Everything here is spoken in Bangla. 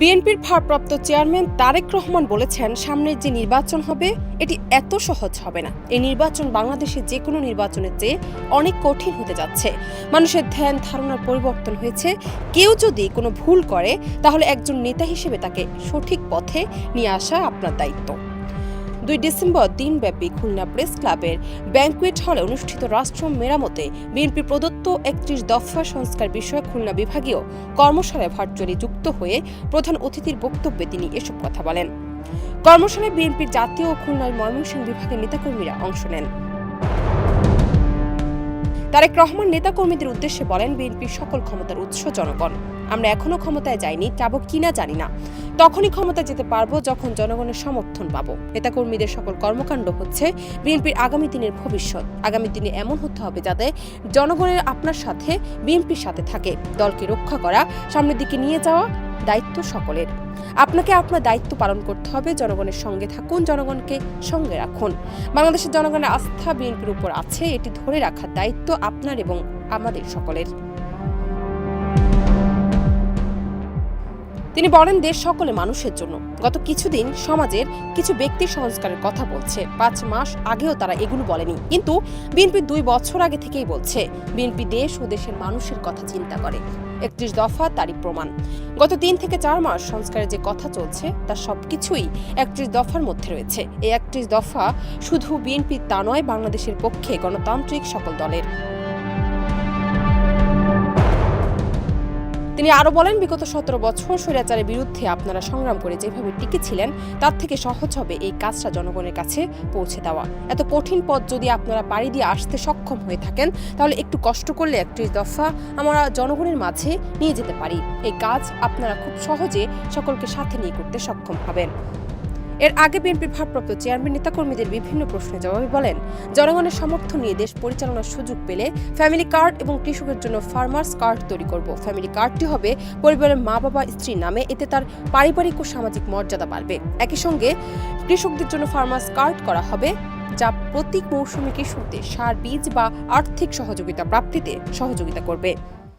বিএনপির ভারপ্রাপ্ত চেয়ারম্যান তারেক রহমান বলেছেন, সামনের যে নির্বাচন হবে, এটি এত সহজ হবে না। এই নির্বাচন বাংলাদেশে যে কোনো নির্বাচনের চেয়ে অনেক কঠিন হতে যাচ্ছে। মানুষের ধ্যান ধারণার পরিবর্তন হয়েছে। কেউ যদি কোনো ভুল করে, তাহলে একজন নেতা হিসেবে তাকে সঠিক পথে নিয়ে আসা আপনার দায়িত্ব। দুই ডিসেম্বর দিনব্যাপী খুলনা প্রেস ক্লাবের ব্যাংকুয়েট হলে অনুষ্ঠিত রাষ্ট্র মেরামতে বিএনপি প্রদত্ত একত্রিশ দফা সংস্কার বিষয়ক খুলনা বিভাগীয় কর্মশালায় ভার্চুয়ালি যুক্ত হয়ে প্রধান অতিথির বক্তব্যে তিনি এসব কথা বলেন। কর্মশালায় বিএনপির জাতীয় ও খুলনার ময়মনসিংহ বিভাগের নেতাকর্মীরা অংশ নেন। তারেক রহমান নেতাকর্মীদের উদ্দেশ্যে বলেন, বিএনপির সকল ক্ষমতার উৎস জনগণ। আমরা এখনও ক্ষমতায় যাইনি, যাব কিনা জানি না। তখনই ক্ষমতায় যেতে পারব যখন জনগণের সমর্থন পাবো। নেতাকর্মীদের সকল কর্মকাণ্ড হচ্ছে বিএনপির আগামী দিনের ভবিষ্যৎ। আগামী দিনে এমন হতে হবে যাতে জনগণের আপনার সাথে বিএনপির সাথে থাকে। দলকে রক্ষা করা, সামনের দিকে নিয়ে যাওয়া দায়িত্ব সকলের। আপনাকে আপনার দায়িত্ব পালন করতে হবে। জনগণের সঙ্গে থাকুন, জনগণকে সঙ্গে রাখুন। বাংলাদেশের জনগণের আস্থা বিএনপির উপর আছে। এটি ধরে রাখার দায়িত্ব আপনার এবং আমাদের সকলের। তিনি বলেন, দেশ সকলে মানুষের জন্য। গত কিছুদিন সমাজের কিছু ব্যক্তি সংস্কারের কথা বলছে। পাঁচ মাস আগেও তারা এগুলো বলেনি। কিন্তু বিএনপি দুই বছর আগে থেকেই বলছে, বিএনপি দেশ ও দেশের মানুষের কথা চিন্তা করে। একত্রিশ দফা তারই প্রমাণ। গত তিন থেকে চার মাস সংস্কারের যে কথা চলছে তার সবকিছুই একত্রিশ দফার মধ্যে রয়েছে। এই একত্রিশ দফা শুধু বিএনপির তা নয়, বাংলাদেশের পক্ষে গণতান্ত্রিক সকল দলের। তিনি আরও বলেন, বিগত সতেরো বছর স্বৈরাচারের বিরুদ্ধে আপনারা সংগ্রাম করে যেভাবে টিকেছিলেন, তার থেকে সহজ হবে এই কাজটা জনগণের কাছে পৌঁছে দেওয়া। এত কঠিন পথ যদি আপনারা পাড়ি দিয়ে আসতে সক্ষম হয়ে থাকেন, তাহলে একটু কষ্ট করলে একটি দফা আমরা জনগণের মাঝে নিয়ে যেতে পারি। এই কাজ আপনারা খুব সহজে সকলকে সাথে নিয়ে করতে সক্ষম হবেন। এর আগে বিএনপির ভারপ্রাপ্ত চেয়ারম্যান নেতাকর্মীদের বিভিন্ন প্রশ্নের জবাবে বলেন, জনগণের সমর্থন নিয়ে দেশ পরিচালনার সুযোগ পেলে ফ্যামিলি কার্ড এবং কৃষকের জন্য ফার্মার্স কার্ড তৈরি করব। ফ্যামিলি কার্ডটি হবে পরিবারের মা বাবা স্ত্রীর নামে, এতে তার পারিবারিক ও সামাজিক মর্যাদা বাড়বে। একই সঙ্গে কৃষকদের জন্য ফার্মার্স কার্ড করা হবে, যা প্রতি মৌসুমে কৃষকদের সার, বীজ বা আর্থিক সহযোগিতা প্রাপ্তিতে সহযোগিতা করবে।